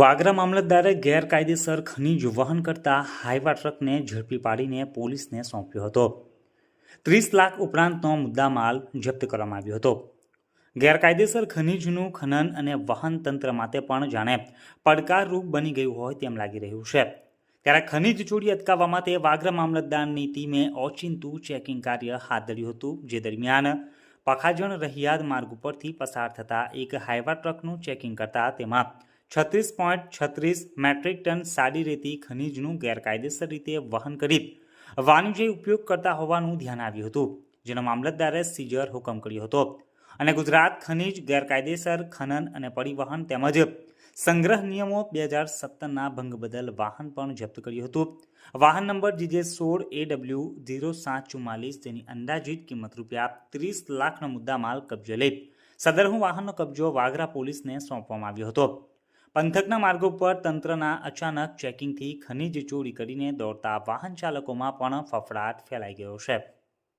વાગરા મામલતદારે ગેરકાયદેસર ખનીજ વહન કરતા હાઈવા ટ્રકને ઝડપી પાડીને પોલીસને સોંપ્યો હતો. ત્રીસ લાખ ઉપરાંતનો મુદ્દામાલ જપ્ત કરવામાં આવ્યો હતો. ગેરકાયદેસર ખનીજનું ખનન અને વહન તંત્ર માટે પણ જાણે પડકારરૂપ બની ગયું હોય તેમ લાગી રહ્યું છે. ત્યારે ખનીજ ચોરી અટકાવવા માટે વાગરા મામલતદારની ટીમે ઓચિંતું ચેકિંગ કાર્ય હાથ ધર્યું હતું, જે દરમિયાન પખાજણ રહિયાદ માર્ગ ઉપરથી પસાર થતા એક હાઈવા ટ્રકનું ચેકિંગ કરતા તેમાં છત્રીસ પોઈન્ટ છત્રીસ મેટ્રિક ટન સાડી રેતી ખનીજનું ગેરકાયદેસર રીતે વહન કરી વાણિજ્ય ઉપયોગ કરતા હોવાનું ધ્યાન આવ્યું હતું, જેનો મામલતદારે સીઝર હુકમ કર્યો હતો. અને ગુજરાત ખનીજ ગેરકાયદેસર ખનન અને પરિવહન તેમજ સંગ્રહ નિયમો બે હજાર સત્તરના ભંગ બદલ વાહન પણ જપ્ત કર્યું હતું. વાહન નંબર જીજે સોળ એ ડબલ્યુ ઝીરો સાત ચુમ્માલીસ જેની અંદાજિત કિંમત રૂપિયા ત્રીસ લાખનો મુદ્દામાલ કબજે લઈ સદરહું વાહનનો કબજો વાગરા પોલીસને સોંપવામાં આવ્યો હતો. પંથકના માર્ગો પર તંત્રના અચાનક ચેકિંગથી ખનીજ ચોરી કરીને દોડતા વાહન ચાલકોમાં પણ ફફડાટ ફેલાઈ ગયો છે.